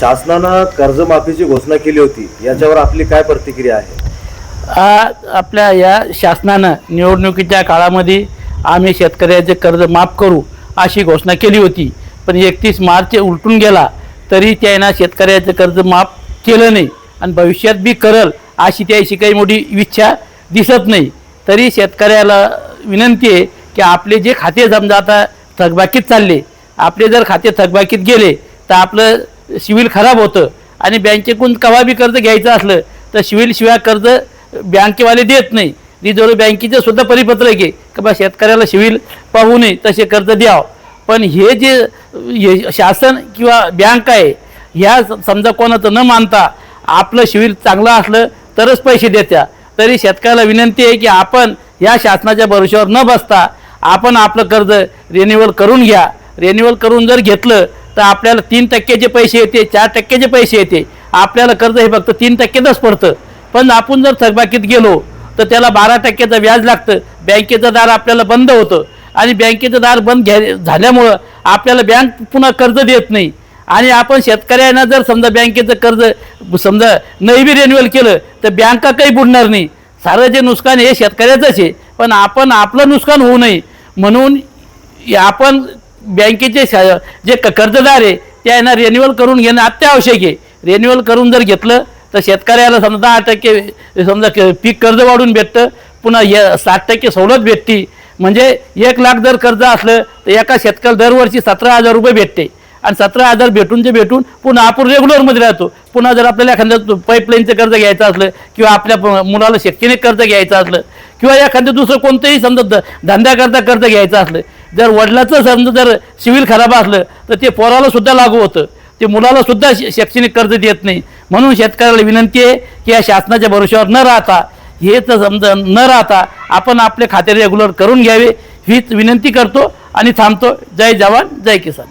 शासनानं कर्जमाफीची घोषणा केली होती. याच्यावर आपली काय प्रतिक्रिया आहे? आ- आपल्या या शासनानं निवडणुकीच्या काळामध्ये आम्ही शेतकऱ्याचे कर्ज माफ करू अशी घोषणा केली होती. पण एकतीस मार्च उलटून गेला तरी त्यानं शेतकऱ्याचं कर्ज माफ केलं नाही आणि भविष्यात बी करल अशी त्याची काही मोठी इच्छा दिसत नाही. तरी शेतकऱ्याला विनंती आहे की आपले जे खाते समजा आता थकबाकीत चालले आपले जर खाते थकबाकीत गेले तर आपलं सिव्हिल खराब होतं आणि बँकेकडून कवा बी कर्ज घ्यायचं असलं तर सिव्हिल शिवाय कर्ज बँकेवाले देत नाही. रिझर्व्ह बँकेचं सुद्धा परिपत्र आहे की बा शेतकऱ्याला शिविल पाहू नये तसे कर्ज द्यावं. पण हे जे हे शासन किंवा बँक आहे ह्या समजा कोणाचं न मानता आपलं शिविल चांगलं असलं तरच पैसे देत्या. तरी शेतकऱ्याला विनंती आहे की आपण या शासनाच्या भरोश्यावर न बसता आपण आपलं कर्ज रिन्युअल करून घ्या. रिन्युअल करून जर घेतलं तर आपल्याला तीन टक्क्याचे पैसे येते चार टक्क्याचे पैसे येते आपल्याला कर्ज हे फक्त तीन टक्क्यातच पडतं. पण आपण जर थकबाकीत गेलो तर त्याला बारा टक्क्याचं व्याज लागतं. बँकेचं दार आपल्याला बंद होतं. आणि बँकेचं दार बंद घ्या झाल्यामुळं आपल्याला बँक पुन्हा कर्ज देत नाही. आणि आपण शेतकऱ्यांना जर समजा बँकेचं कर्ज समजा नैबी रेन्युअल रिन्युअल केलं तर बँका काही बुडणार नाही. सारं जे नुकसान हे शेतकऱ्याचंच आहे. पण आपण आपलं नुकसान होऊ नये. म्हणून आपण बँकेचे जे क- कर्जदार आहे त्यांना रेन्युअल करून घेणं अत्यावश्यक आहे. रेन्युअल करून जर घेतलं तर शेतकऱ्याला समजा दहा टक्के समजा पीक कर्ज वाढून भेटतं पुन्हा य साठ टक्के सवलत भेटते. म्हणजे एक लाख जर कर्ज असलं तर एका शेतकऱ्याला दरवर्षी सतरा हजार रुपये भेटते. आणि सतरा हजार भेटून ते भेटून पुन्हा आपण रेग्युलरमध्ये राहतो. पुन्हा जर आपल्याला एखाद्या पाईपलाईनचं कर्ज घ्यायचं असलं किंवा आपल्या मुलाला शैक्षणिक कर्ज घ्यायचं असलं किंवा एखादं दुसरं कोणतंही समजा द धंद्याकरता कर्ज घ्यायचं असलं जर वडिलाचं समजा जर सिव्हिल खराब असलं तर ते पोराला सुद्धा लागू होतं. ते मुलाला सुद्धा शैक्षणिक कर्ज देत नाही. म्हणून शेतकऱ्याला विनंती आहे की या शासनाच्या भरोश्यावर न राहता हे तर समजा न राहता आपण आपले खाते रेग्युलर करून घ्यावे हीच विनंती करतो आणि थांबतो. जय जवान जय किसान.